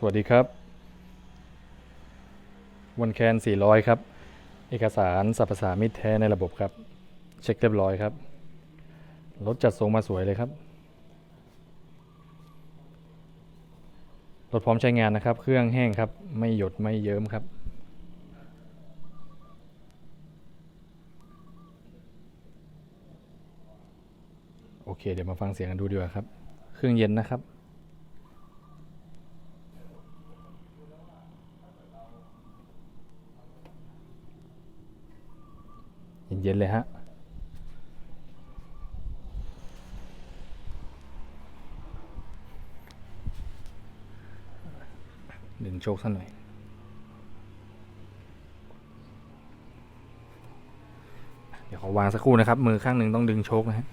สวัสดีครับ วันแคน 400 ครับ เอกสารสรรพสามิตแท้ในระบบครับ เช็คเรียบร้อยครับ รถจัดทรงมาสวยเลยครับ รถพร้อมใช้งานนะครับ เครื่องแห้งครับ ไม่หยดไม่เยิ้มครับ โอเค เดี๋ยวมาฟังเสียงกันดูดีกว่าครับ เครื่องเย็นนะครับ เย็นๆเลยฮะดึงโชคสักหน่อยเดี๋ยวขอวางสักครู่นะครับ มือข้างหนึ่งต้องดึงโชคนะฮะ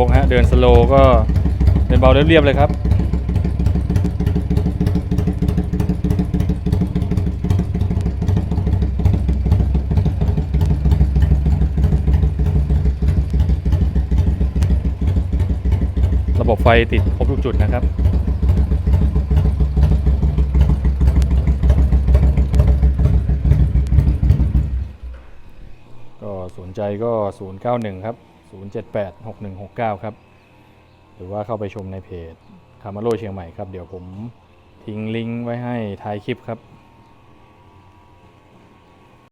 ปิดโชคฮะเดินสโลก็เดินเบาเรียบๆเลยครับระบบไฟติดครบทุกจุดนะครับ ก็สนใจก็ 091 ครับ 078 6169 ครับ หรือว่าเข้าไปชมในเพจคามาโลเชียงใหม่ครับ เดี๋ยวผมทิ้งลิงก์ไว้ให้ท้ายคลิปครับ